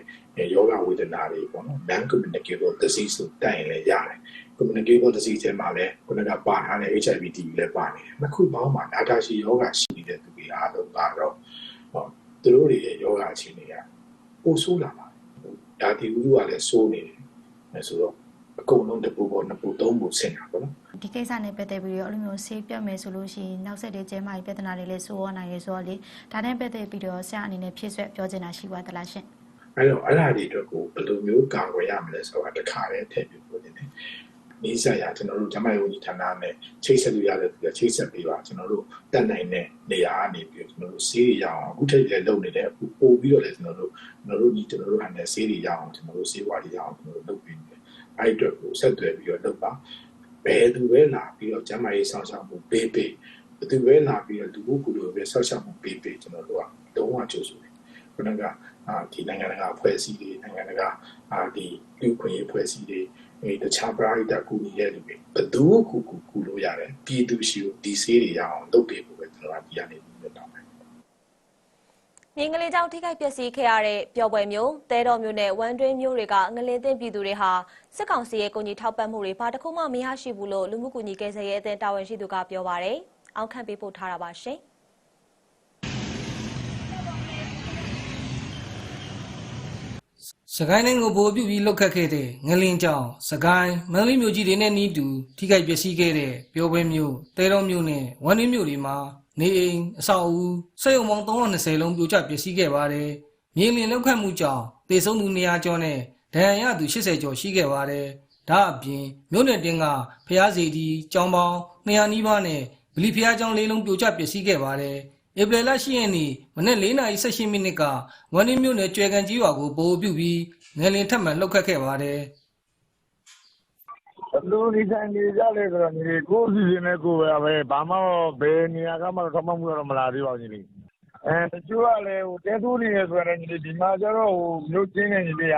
S12: ယောဂဝေဒနာတွေပေါ့နော် non communicable disease ဆိုတိုင်ရင်လည်းရတယ် communicable disease ထဲမှာလည်းခုနကပါထားတဲ့ HIV TB လည်းပါနေတယ်နှစ်ခုပေါင်းမှာနာတာရှိယောဂရှိနေတဲ့သူတွေအားလုံးကတော့ဟောသူတို့တွေရဲ့ယောဂအခြေအနေကပိုဆိုးလာပါတယ်ဒါတီဥကလည်းဆိုးနေတယ်အဲဆိုတော့အကုန်လုံးတစ်ပူပေါ်နှစ်ပူသုံးပူဆင်တာပေါ့နော်
S2: ဒီကိစ္စနဲ့ပတ်သက်ပြီးတော့အဲ့လိုမျိုးဆေးပြတ်မယ်ဆိုလို့ရှိရင်နောက်ဆက်တဲ့ကျန်းမာရေးပြဿနာတွေလည်းဆိုးရနိုင်ရဆိုတော့လေဒါနဲ့ပတ်သက်ပြီးတော့ဆရာအနေနဲ့ဖြည့်ဆွက်ပြောချင်တာရှိပါသလားရှင်
S12: အဲ့တော့အဲ့ဒါတွေအတွက်ကိုဘယ်လိုမျိုးကာကွယ်ရမလဲဆိုတာတစ်ခါတည်းထည့်ပြီးပြောနေတယ်။နေဆက်ရကျွန်တော်တို့ဂျမယုံကြီးဌာနနဲ့ချိတ်ဆက်လို့ရတဲ့သူကချိတ်ဆက်ပေးပါကျွန်တော်တို့တက်နိုင်တဲ့နေရာကနေပြီးကျွန်တော်တို့ဆေးတွေရအောင်အခုထိတ်လည်းလုပ်နေတယ်အခုပို့ပြီးတော့လည်းကျွန်တော်တို့ကျွန်တော်တို့ဒီကျွန်တော်တို့ဟန်တဲ့ဆေးတွေရအောင်ကျွန်တော်တို့ဆေးဝါးတွေရအောင်ကျွန်တော်တို့လုပ်ပေးနေတယ်။အဲ့အတွက်ကိုဆက်သွယ်ပြီးတော့လုပ်ပါ ဘယ်သူပဲလာပြီးတော့ဂျမရေးဆောင်ရှောက်မှုပေးပေးဘယ်သူပဲလာပြီးတော့လူမှုကူလို့ပဲဆောက်ရှောက်မှုပေးပေးကျွန်တော်တို့ကတုံးဝကြိုးဆိုတယ်ခုနကအာဒီနိုင်ငံတကာအဖွဲ့အစည်းတွေနိုင်ငံတကာအာဒီလူခွင့်ရေးအဖွဲ့အစည်းတွေအဲတခြားပရိသတ်ကူညီတဲ့လူတွေဘယ်သူကူကူကူလို့ရတယ်ပြည်သူရှိကိုဒီဆေးတွေရအောင်လုပ်ပေးဖို့ပဲကျွန်တော်ကဒီကနေပြောတာပဲ
S1: မြင်းကလေးကြောင့်ထိခိုက်ပျက်စီးခဲ့ရတဲ့ပျော်ပွဲမျိုးတဲတော်မျိုးနဲ့ဝမ်တွင်းမျိုးတွေကငလင်းသိမ့်ပြည်သူတွေဟာစစ်ကောင်စီရဲ့ကိုကြီးထောက်ပံ့မှုတွေဘာတစ်ခုမှမရရှိဘူးလို့လူမှုကူညီကယ်ဆယ်ရေးအသင်းတာဝန်ရှိသူကပြောပါရယ်။အောက်ခံပေးပို့ထားတာပါရှင်။
S13: စကိုင်းတိုင်းကိုဗိုလ်ပြုပြီးလှုပ်ခတ်ခဲ့တဲ့ငလင်းကြောင်စကိုင်းမန္တလေးမြို့ကြီးတွေနဲ့နီးတူထိခိုက်ပျက်စီးခဲ့တဲ့ပျော်ပွဲမြို့တဲတော်မြို့နဲ့ဝမ်းတွင်းမြို့တွေမှာ နေအိမ်အဆောက်အဦစက်ရုံပေါင်း320လုံးပြိုကျပျက်စီးခဲ့ပါတယ်။မြေလင်လောက်ခတ်မှုကြောင့်တေဆုံးသူ200ကျော်နဲ့ဒဏ်ရာရသူ80ကျော်ရှိခဲ့ပါတယ်။ဒါအပြင်မြို့နယ်တင်းကဖျားစီတီကျောင်းပေါင်း200နီးပါးနဲ့ဗလီဖျားကျောင်း၄လုံးပြိုကျပျက်စီးခဲ့ပါတယ်။ဧပြီလ10ရက်နေ့မနေ့4:18မိနစ်ကဝမ်နီမြို့နယ်ကျွဲကန်ကြီးရွာကိုပို့ပြုပြီးငလင်ထက်မှန်လှုပ်ခတ်ခဲ့ပါတယ်
S14: ဘလူးဒီဇိုင်းတွေကြလဲဆိုတော့ညီလေးကိုယ့်စီစဉ်နဲ့ကိုယ်ပဲပဲဘာမှတော့ဘယ်နေရာကမှတော့ထမမှုတော့မလာသေးပါဘူးညီလေးအဲတချို့ကလည်းဟိုတဲသူနေရဆိုရင်ညီလေးဒီမှာကျတော့ဟိုမျိုးချင်းနေညီလေးက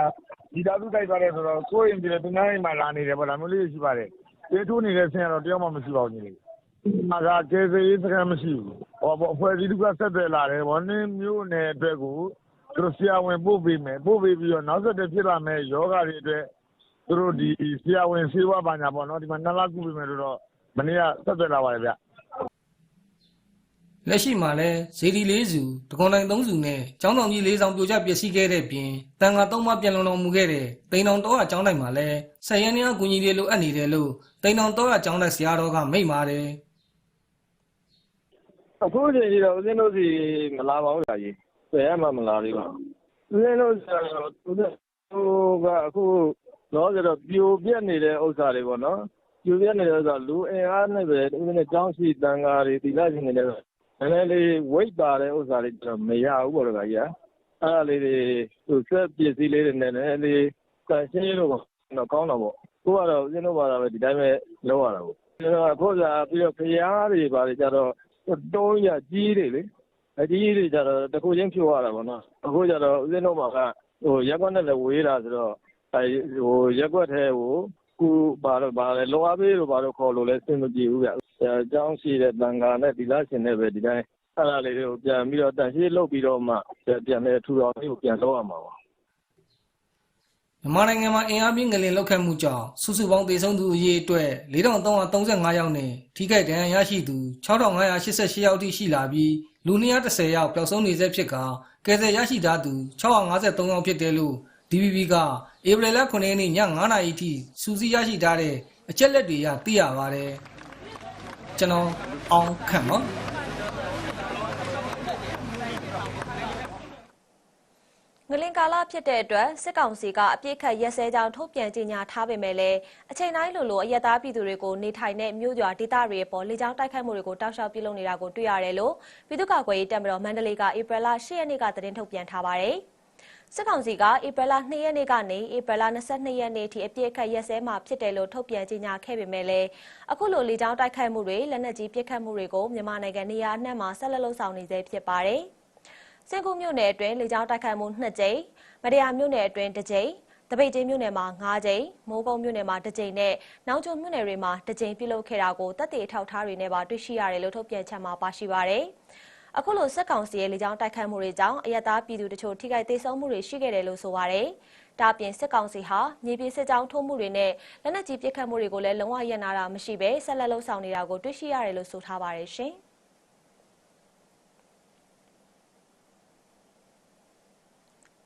S14: ဒီသားသူတိုက်ပါတယ်ဆိုတော့ကိုယ့်ရင်ပြည်သူများအိမ်မှာလာနေတယ်ပေါ့ဒါမျိုးလေးရှိပါတယ်တဲသူနေတဲ့ဆင်းကတော့တယောက်မှမရှိပါဘူးညီလေးဒီမှာကကျေးဇူးစကားမရှိဘူးဟောပေါ့အဖွဲ့အစည်းကဆက်သွယ်လာတယ်ဘောနင်းမျိုးနယ်အတွက်ကိုသူတို့ဆရာဝန်ပို့ပေးမယ်ပို့ပေးပြီးတော့နောက်ဆက်တွဲဖြစ်လာမယ့်ယောဂတွေအတွက် သူတို့ဒီဆရာဝန်ဆေးဝါးပါညာပေါ့နော်ဒီမှာနှစ်လကုပေးမယ်လို့တော့မနေ့ကဆက်သွယ်လာပါတယ်ဗျ
S13: လက်ရှိမှာလဲဇေဒီလေးစုတကွန်တိုင်း၃စုနဲ့ကျောင်းတော်ကြီး၄ဆောင်ပြိုကျပျက်စီးခဲ့တဲ့ပြင်တန်ခါ၃ပါးပြန်လုံတော်မူခဲ့တဲ့တိန်တောင်တော့ကျောင်းတိုင်းမှာလဲဆက်ရန်နေအကူကြီးတွေလိုအပ်နေတယ်လို့တိန်တောင်တော့ကျောင်းတိုင်းဆရာတော်ကမိန့်ပါတယ်
S14: အခုချိန်ကြီးတော့ဦးဇင်းတို့စီမလာပါဘူးကြာကြီးဆယ်ရမှမလာသေးပါဘူးဦးဇင်းတို့ဆရာတော်ဦးဇင်းတို့ကအခု တော့ကျတော့ ပြိုပြက်နေတဲ့ဥစ္စာတွေပေါ့နော် ပြိုပြက်နေတဲ့ဥစ္စာလူအင်အားနဲ့ပဲဦးဇင်းနဲ့ ကျောင်းရှိတန်ဃာတွေတိလာရှင်တွေလည်းနည်းနည်းလေး ဝိတ်ပါတဲ့ဥစ္စာတွေကျတော့ မရဘူးပေါ့လေကြာကြီးအဲ့ဒါလေးတွေသူစက်ပစ္စည်းလေးတွေနဲ့ နည်းနည်းလေးတန်ရှင်းလို့ပေါ့တော့ကောင်းတော့ပေါ့ကိုကတော့ ဦးဇင်းတို့ဘာသာပဲ ဒီတိုင်းပဲ လုပ်ရတာပေါ့ကျွန်တော်အခုကပြီးတော့ခရားတွေပါလေကြတော့ တုံးရကြီးတွေလေအကြီးတွေကြတော့ တခုချင်းဖြိုးရတာပေါ့နော် အခုကြတော့ ဦးဇင်းတို့မှာကဟိုရက်ကွက်နဲ့လည်း ဝေးတာဆိုတော့အဲဟို ရက်ကွက်ထဲကို ကူပါတော့ပါလေလောအားပေးလို့ပါတော့ခေါ်လို့လည်းစင်မပြေဘူးဗျအဲအကြောင်းရှိတဲ့တန်ခါနဲ့ဒီလားရှင်နဲ့ပဲ ဒီတိုင်း အဲ့ဒါလေးတွေကို ပြန်ပြီးတော့တန်ရှင်းလုပ်ပြီးတော့မှ ပြန်လဲထူတော်လေးကို ပြန်လုပ်ရမှာပါ
S13: မြန်မာနိုင်ငံမှာ အင်အားပြင်း ငလင်လောက်ခတ်မှုကြောင့် စုစုပေါင်း သေဆုံးသူအရေအတွက်4335ယောက်နဲ့ ထိခိုက်ဒဏ်ရာရရှိသူ6588ယောက်ထိ ရှိလာပြီး လူ210ယောက် ပျောက်ဆုံးနေဆဲဖြစ်ကကယ်ဆယ်ရရှိထားသူ653ယောက် ဖြစ်တယ်လို့ DVB ကဧပြီလ9ရက်နေ့ည9:00နာရီထိစူးစီးရရှိထားတဲ့အချက်လက်တွေကသိရပါတယ်ကျွန်တော်အောင်ခန့်ပါ
S1: ငလင်ကာလဖြစ်တဲ့အတွက်စစ်ကောင်စီကအပြစ်ခတ်ရက်စဲကြောင်းထုတ်ပြန်ကြေညာထားပေမဲ့လည်းအချိန်တိုင်းလိုလိုအရက်သားပြည်သူတွေကိုနေထိုင်တဲ့မြို့ရွာဒေသတွေပေါ်လေကြောင်းတိုက်ခိုက်မှုတွေကိုတောက်လျှောက်ပြုလုပ်နေတာကိုတွေ့ရတယ်လို့ပြည်သူ့ကာကွယ်ရေးတပ်မတော်မန္တလေးကဧပြီလ10ရက်နေ့ကသတင်းထုတ်ပြန်ထားပါတယ်။ စစ်ကောင်စီကဧပြီလ2ရက်နေ့ကနေဧပြီလ22ရက်နေ့ထိအပြစ်ခတ်ရက်စဲမှာဖြစ်တယ်လို့ထုတ်ပြန်ကြေညာခဲ့ပေမဲ့လည်းအခုလိုလေကြောင်းတိုက်ခိုက်မှုတွေလက်နက်ကြီးပစ်ခတ်မှုတွေကိုမြန်မာနိုင်ငံနေရာအနှံ့မှာဆက်လက်လှုပ်ဆောင်နေသေးဖြစ်ပါတယ်။စင်ကူမြို့နယ်အတွင်းလေကြောင်းတိုက်ခိုက်မှု2ကြိမ်မတရားမြို့နယ်အတွင်း1ကြိမ်တပိတ်ချင်းမြို့နယ်မှာ9ကြိမ်မိုးကုံမြို့နယ်မှာ1ကြိမ်နဲ့နောက်ကျောမြို့နယ်တွေမှာ1ကြိမ်ပြုလုပ်ခဲ့တာကိုတပ်တေအထောက်ထားတွေနဲ့ပါတွေ့ရှိရတယ်လို့ထုတ်ပြန်ချက်မှာပါရှိပါတယ်။ အခုလိုစက်ကောင်စီရဲ့လေကြောင်းတိုက်ခိုက်မှုတွေကြောင့်အယက်သားပြည်သူတချို့ထိခိုက်ဒေဆုံးမှုတွေရှိခဲ့တယ်လို့ဆိုပါတယ်။ဒါအပြင်စစ်ကောင်စီဟာမြေပြင်စစ်ကြောင်းထိုးမှုတွေနဲ့လက်နက်ကြီးပစ်ခတ်မှုတွေကိုလည်းလုံးဝရပ်နာတာမရှိဘဲဆက်လက်လှုပ်ဆောင်နေတာကိုတွေ့ရှိရတယ်လို့ဆိုထားပါတယ်ရှင်။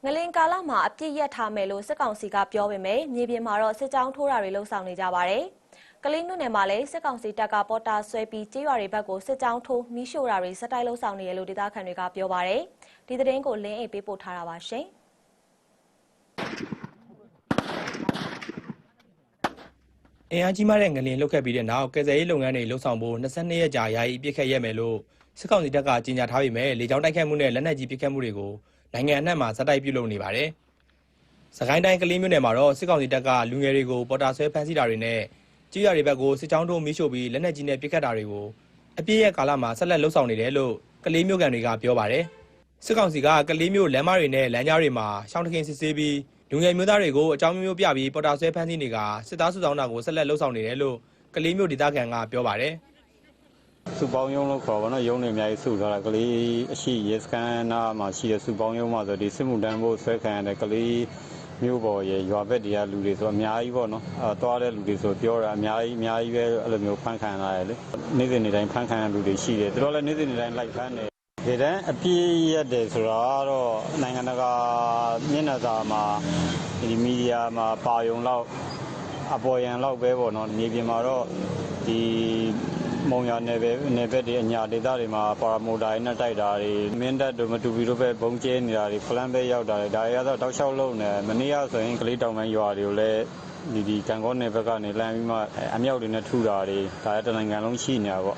S1: ငလင်ကာလမှာအပြစ်ရက်ထားမယ်လို့စစ်ကောင်စီကပြောပေမဲ့မြေပြင်မှာတော့စစ်ကြောင်းထိုးတာတွေလှုပ်ဆောင်နေကြပါတယ်။ ကလေးမြို့နယ်မှာလည်းစစ်ကောင်စီတပ်ကပေါ်တာဆွဲပြီးကြေးရွာတွေဘက်ကိုစစ်ကြောင်းထိုးမီးရှို့တာတွေစတိုက်လှုပ်ဆောင်နေရလို့ဒေသခံတွေကပြောပါတယ်။ဒီသတင်းကိုလင်းအိတ်ပေးပို့ထားတာပါရှင်။
S15: အင်အားကြီးမားတဲ့ငလင်လှုပ်ခတ်ပြီးတဲ့နောက်ကယ်ဆယ်ရေးလုပ်ငန်းတွေလှုပ်ဆောင်ဖို့22ရက်ကြာယာယီပြစ်ခတ်ရက်မယ်လို့စစ်ကောင်စီတပ်ကကြေညာထားပေမဲ့လေကြောင်းတိုက်ခိုက်မှုနဲ့လက်နက်ကြီးပစ်ခတ်မှုတွေကိုနိုင်ငံအနှံ့မှာဇက်တိုက်ပြုလုပ်နေပါတယ်။စကိုင်းတိုင်းကလေးမြို့နယ်မှာတော့စစ်ကောင်စီတပ်ကလူငယ်တွေကိုပေါ်တာဆွဲဖမ်းဆီးတာတွေနဲ့ ကြေးရွာတွေဘက်ကိုစစ်ကြောင်းတို့မီးရှို့ပြီးလက်နက်ကြီးနဲ့ပစ်ခတ်တာတွေကိုအပြည့်ရဲ့ကာလမှာဆက်လက်လှုပ်ဆောင်နေတယ်လို့ကလေးမြို့ကန်တွေကပြောပါတယ်။စစ်ကောင်စီကကလေးမြို့လမ်းမတွေနဲ့လမ်းကြားတွေမှာရှောင်းတခင်စစ်ဆေးပြီးလူငယ်မျိုးသားတွေကိုအကြောင်းမျိုးမျိုးပြပြီးပေါ်တာဆွဲဖမ်းဆီးနေတာစစ်သားစုဆောင်တာကိုဆက်လက်လှုပ်ဆောင်နေတယ်လို့ကလေးမျိုးဒေသခံကပြောပါတယ်
S16: စုပေါင်းယုံလို့ခေါ်ပါတော့ယုံနေအများကြီးစုထားတာကလေးအရှိရေစကန်နာမှာရှိတဲ့စုပေါင်းယုံမှာဆိုဒီစစ်မှုတန်းဖို့ဆွဲခံရတဲ့ကလေး မျိုးပေါ်ရဲ့ရွာဘက်တွေကလူတွေဆိုအများကြီးပေါ့နော်အဲသွားတဲ့လူတွေဆိုပြောတာအများကြီးအများကြီးပဲအဲ့လိုမျိုးဖန်ခံရတယ်လေနေ့စဉ်နေ့တိုင်းဖန်ခံရလူတွေရှိတယ်သူတို့လည်းနေ့စဉ်နေ့တိုင်းလိုက်ဖမ်းတယ်ဒီတန်းအပြည့်ရက်တယ်ဆိုတော့နိုင်ငံတကာမျက်နှာစာမှာဒီမီဒီယာမှာပါယုံလောက်အပေါ်ယံလောက်ပဲပေါ့နော်မြေပြင်မှာတော့ဒီ မုံရနယ်ပဲနယ်ဘက်တွေအညာဒေသတွေမှာပါရာမိုတာတွေနဲ့တိုက်တာတွေမင်းတပ်တို့မတူပီတို့ပဲဘုံကျဲနေတာတွေဖလန်ပဲရောက်တာတွေဒါတွေကတော့တောက်လျှောက်လုံးနေမနေ့ကဆိုရင်ကလေးတောင်ပိုင်းရွာတွေကိုလည်းဒီဒီကံကောနယ်ဘက်ကနေလမ်းပြီးမှအမြောက်တွေနဲ့ထုတာတွေဒါရတနိုင်ငံလုံးရှိနေတာပေါ့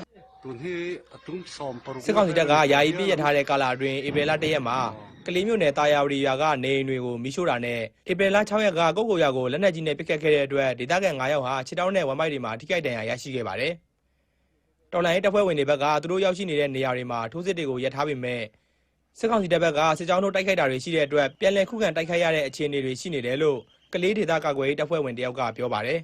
S15: စစ်ကောင်စီတပ်ကယာယီပြည့်ရထားတဲ့ကာလအတွင်းဧပြီလ1ရက်မှာကလေးမျိုးနယ်တာယာဝတီရွာကနေအိမ်တွေကိုမီးရှို့တာနဲ့ဧပြီလ6ရက်ကကုတ်ကိုရွာကိုလက်နက်ကြီးနဲ့ပစ်ခတ်ခဲ့တဲ့အတွက်ဒေသခံ9ယောက်ဟာခြေတောင်းနဲ့ဝမ်မိုက်တွေမှာထိခိုက်ဒဏ်ရာရရှိခဲ့ပါတယ်။ တော်လိုင်းရေးတပ်ဖွဲ့ဝင်တွေဘက်ကသူတို့ရောက်ရှိနေတဲ့နေရာတွေမှာထိုးစစ်တွေကိုရပ်ထားပေမဲ့စစ်ကောင်စီတပ်ဘက်ကစစ်ကြောင်းတို့တိုက်ခိုက်တာတွေရှိတဲ့အတွက်ပြန်လည်ခုခံတိုက်ခိုက်ရတဲ့အခြေအနေတွေရှိနေတယ်လို့ကလေးဒေသကာကွယ်ရေးတပ်ဖွဲ့ဝင်တယောက်ကပြောပါတယ်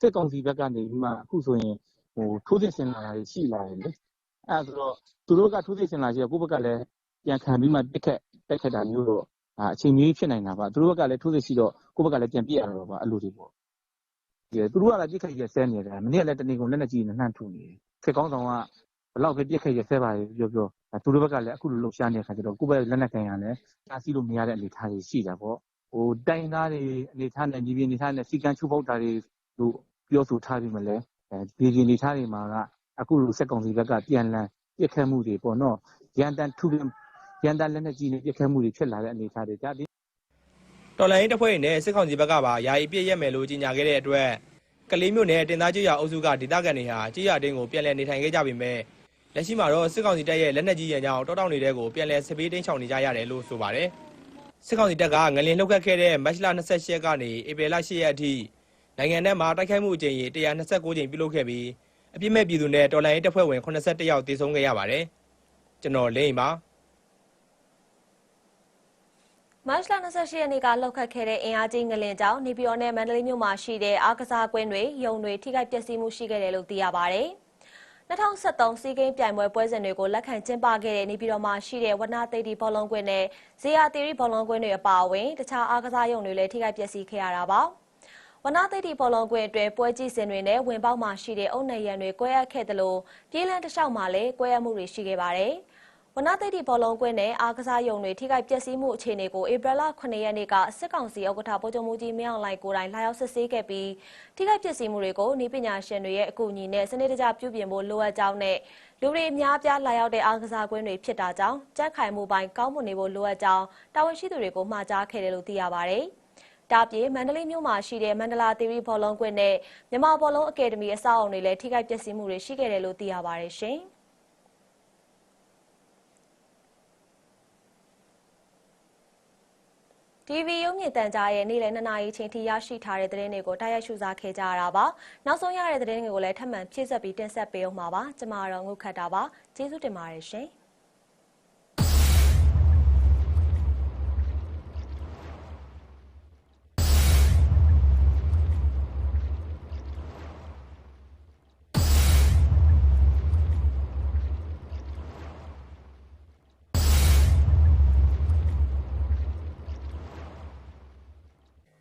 S17: စစ်ကောင်စီဘက်ကနေဒီမှာအခုဆိုရင်ဟိုထိုးစစ်ဆင်လာတာရှိလာတယ်လေအဲဆိုတော့သူတို့ကထိုးစစ်ဆင်လာရှိတော့ကိုယ့်ဘက်ကလည်းပြန်ခံပြီးမှတက်ခက်တက်ခက်တာမျိုးတော့အချိန်ကြီးဖြစ်နေတာပါသူတို့ဘက်ကလည်းထိုးစစ်ရှိတော့ကိုယ့်ဘက်ကလည်းပြန်ပြစ်ရတော့ပါအဲ့လိုတွေပေါ့ ဒီသူတို့ကလည်းပြစ်ခက်ရဆဲနေတယ်မနေ့ကလည်း တနေ့ကုန် လက်နဲ့ကြီးနဲ့နှမ်းထုနေတယ်ခေကောင်းဆောင်ကဘလောက်ပဲပြစ်ခက်ရဆဲပါပြောပြော သူတို့ဘက်ကလည်း အခုလို လှုပ်ရှားနေတဲ့ခါကျတော့ ကိုယ့်ဘက်လက်နဲ့ကန်ရလဲတားဆီးလို့မရတဲ့ အနေအထားတွေ ရှိတာပေါ့ဟိုတိုင်းသားတွေ အနေထားနဲ့ညီပြအနေထားနဲ့စီကံချိုးပေါက်တာတွေလို့ ပြောဆိုထားပြီးမလဲအဲဒီဒီအနေထားတွေမှာက အခုလိုစက်ကောင်စီဘက်ကပြန်လည်ပြစ်ခတ်မှုတွေပေါ့နော်ရန်တန်ထုရန်တန်လက်နဲ့ကြီးနေပြစ်ခတ်မှုတွေ ဖြစ်လာတဲ့ အနေအထားတွေ ဒါ ဒီ
S15: တော်လိုင်းတပ်ဖွဲ့တွေနဲ့စစ်ကောင်စီဘက်ကပါယာယီပြည့်ရက်မယ်လို့ကြေညာခဲ့တဲ့အတွက်ကလေးမျိုးနဲ့တင်သားကျွော်အုပ်စုကဒေသခံတွေဟာကြေးရတင်းကိုပြန်လည်နေထိုင်ခဲ့ကြပေမဲ့လက်ရှိမှာတော့စစ်ကောင်စီတပ်ရဲ့လက်နက်ကြီးရန်ကြောင့်တောတောင်နေတဲ့ကိုပြန်လည်စစ်ပေးတင်းချောင်နေကြရတယ်လို့ဆိုပါတယ်စစ်ကောင်စီတပ်ကငလင်လှုပ်ခတ်ခဲ့တဲ့မတ်လ28ရက်ကနေဧပြီလ10ရက်အထိနိုင်ငံထဲမှာတိုက်ခိုက်မှုအကြိမ်ရေ129ကြိမ်ပြုလုပ်ခဲ့ပြီးအပြစ်မဲ့ပြည်သူနဲ့တော်လိုင်းတပ်ဖွဲ့ဝင်81ယောက်တေဆုံးခဲ့ရပါတယ်ကျွန်တော်လိမ့်ပါ
S1: မတ်လ28ရက်နေ့ကလှုပ်ခတ်ခဲ့တဲ့အင်အားကြီးငလင်ကြောင့်နေပြည်တော်နဲ့မန္တလေးမြို့မှာရှိတဲ့အားကစားကွင်းတွေ၊ရုံတွေထိခိုက်ပျက်စီးမှုရှိခဲ့တယ်လို့သိရပါဗျ။2023စီးကိန်းပြိုင်ပွဲပွဲစဉ်တွေကိုလက်ခံကျင်းပခဲ့တဲ့နေပြည်တော်မှာရှိတဲ့ဝနသိတိဘောလုံးကွင်းနဲ့ဇေယျသီရိဘောလုံးကွင်းတွေအပါအဝင်တခြားအားကစားရုံတွေလည်းထိခိုက်ပျက်စီးခဲ့ရတာပါ။ဝနသိတိဘောလုံးကွင်းအတွင်းပွဲကြည့်စင်တွေနဲ့ဝင်ပေါက်မှာရှိတဲ့အုတ်နရံတွေကွဲအပ်ခဲ့သလိုပြေးလန်းတစ်လျှောက်မှာလည်းကွဲအပ်မှုတွေရှိခဲ့ပါတယ်။ ဝနသိတိဘောလုံးကွင်းနဲ့အားကစားရုံတွေထိခိုက်ပျက်စီးမှုအခြေအနေကိုဧပြီလ9ရက်နေ့ကစစ်ကောင်စီဥက္ကဋ္ဌဗိုလ်ချုပ်မှုကြီးမင်းအောင်လှိုင်ကိုယ်တိုင်လာရောက်စစ်ဆေးခဲ့ပြီးထိခိုက်ပျက်စီးမှုတွေကိုနေပညာရှင်တွေရဲ့အကူအညီနဲ့စနစ်တကျပြုပြင်ဖို့လိုအပ်ကြောင်းနဲ့လူတွေအများပြားလာရောက်တဲ့အားကစားကွင်းတွေဖြစ်တာကြောင့်ကြက်ခိုင်မှုပိုင်းကောင်းမွန်နေဖို့လိုအပ်ကြောင်းတာဝန်ရှိသူတွေကိုမှာကြားခဲ့တယ်လို့သိရပါတယ်။ဒါပြေမန္တလေးမြို့မှာရှိတဲ့မန္တလာသီရိဘောလုံးကွင်းနဲ့မြန်မာဘောလုံးအကယ်ဒမီအဆောက်အအုံတွေလည်းထိခိုက်ပျက်စီးမှုတွေရှိခဲ့တယ်လို့သိရပါတယ်ရှင်။ TV ရုပ်မြင်သံကြားရဲ့နေ့လယ်2နာရီချိန်ထိရရှိထားတဲ့သတင်းတွေကိုတိုက်ရိုက်ရှုစားခဲ့ကြရတာပါ။နောက်ဆုံးရတဲ့သတင်းတွေကိုလည်းထပ်မံဖြည့်ဆက်ပြီးတင်ဆက်ပေးအောင်ပါပါ။ကျွန်မတော့ငုတ်ခတ်တာပါ။ကျေးဇူးတင်ပါတယ်ရှင်။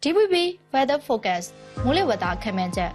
S2: DVB Weather Focus မိုးလေဝသခန့်မှန်းချက်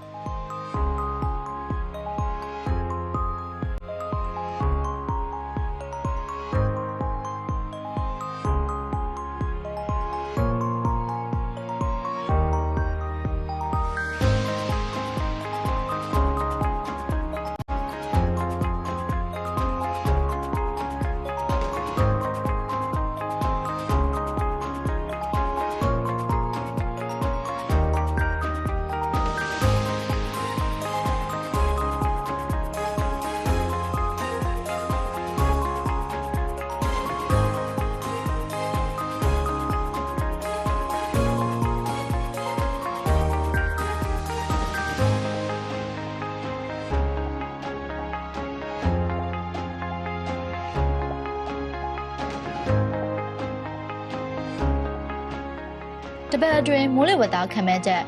S2: ပတ်အတွင်းမိုးလေဝသခန့်မှန်းချက်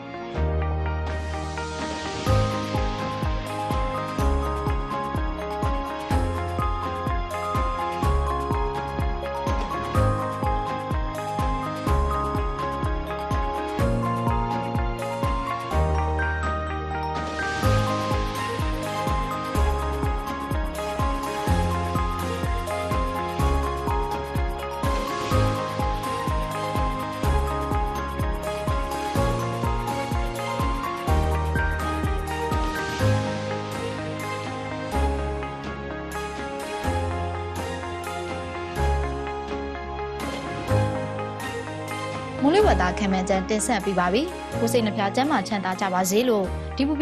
S2: ခန့်မှန်းချက်တင်ဆက်ပြီးပါပြီ။ကိုစိတ်နှပြချမ်းသာချမ်းသာကြပါစေလို့ DVB